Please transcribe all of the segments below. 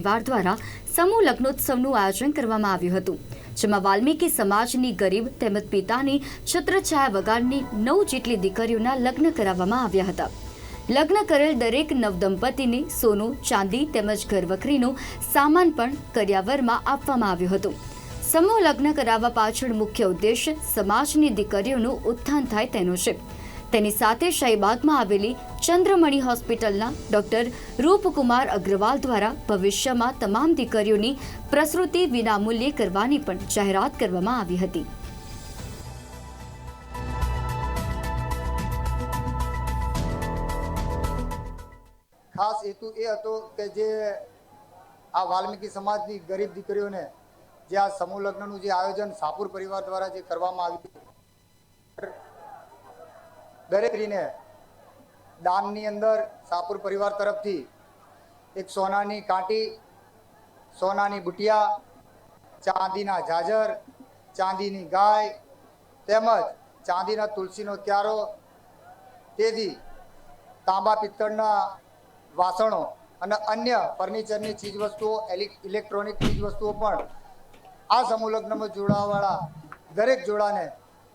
પરિવાર દ્વારા સમૂહ લગ્નોત્સવનું આયોજન કરવામાં આવ્યું હતું, જેમાં વાલ્મીકી સમાજની ગરીબ તેમજ પિતાની છત્રછાયા વગાડની નવ જેટલી દીકરીઓના લગ્ન કરાવવામાં આવ્યા હતા. લગ્ન કરેલ દરેક નવદંપતીને સોનું, ચાંદી તેમજ ઘરવખરીનો સામાન પણ કર્યાવરમાં આપવામાં આવ્યું હતું. સમૂહ લગ્ન કરાવવા પાછળ મુખ્ય ઉદ્દેશ સમાજની દીકરીઓનું ઉત્થાન થાય તેનો છે. તેની સાથે શાહીબાગમાં આવેલી ચંદ્રમણી હોસ્પિટલના ડોક્ટર રૂપકુમાર અગ્રવાલ દ્વારા ભવિષ્યમાં તમામ દીકરીઓની પ્રસૂતિ વિનામૂલ્યે કરવાની પણ જાહેરાત કરવામાં આવી હતી. ખાસ હેતુ એ હતો કે જે આ વાલ્મીકી સમાજની ગરીબ દીકરીઓને જે આ સમૂહ લગ્નનું જે આયોજન સાપુર પરિવાર દ્વારા જે કરવામાં આવ્યું દરેક સ્ત્રીને દાનની અંદર સાપુર પરિવાર તરફથી એક સોનાની કાંટી, સોનાની બુટિયા, ચાંદીના જાજર ચાંદીની ગાય તેમજ ચાંદીના તુલસીનો ક્યારો, તેથી તાંબા પિત્તળના વાસણો અને અન્ય ફર્નિચરની ચીજવસ્તુઓ ઇલેક્ટ્રોનિક ચીજવસ્તુઓ પણ આ સમૂહ લગ્નમાં જોડાવાળા દરેક જોડાને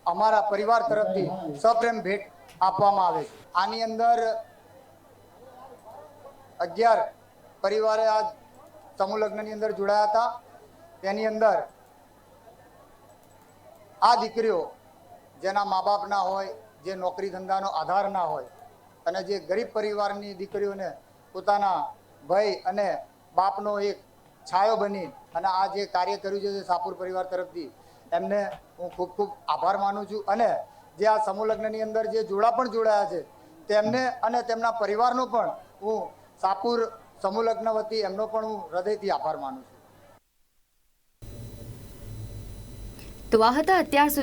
અમારા પરિવાર તરફથી સપ્રેમ ભેટ આપવામાં આવે છે. આની અંદર અગિયાર પરિવારે આ સમૂહ લગ્નની અંદર જોડાયા હતા. તેની અંદર આ દીકરીઓ જેના મા બાપ ના હોય, જે નોકરી ધંધાનો આધાર ના હોય અને જે ગરીબ પરિવારની દીકરીઓને પોતાના ભય અને બાપનો એક છાયો બની અને આ જે કાર્ય કર્યું છે સાપુર પરિવાર તરફથી એમને હું ખૂબ ખૂબ આભાર માનું છું અને જે આ સમૂહ લગ્નની અંદર જે જોડા પણ જોડાયા છે, તેમને અને તેમના પરિવારનો પણ હું સાપુર સમૂહ લગ્ન વતી એમનો પણ હું હૃદયથી આભાર માનું છું. તો આ હતા અત્યાર સુધી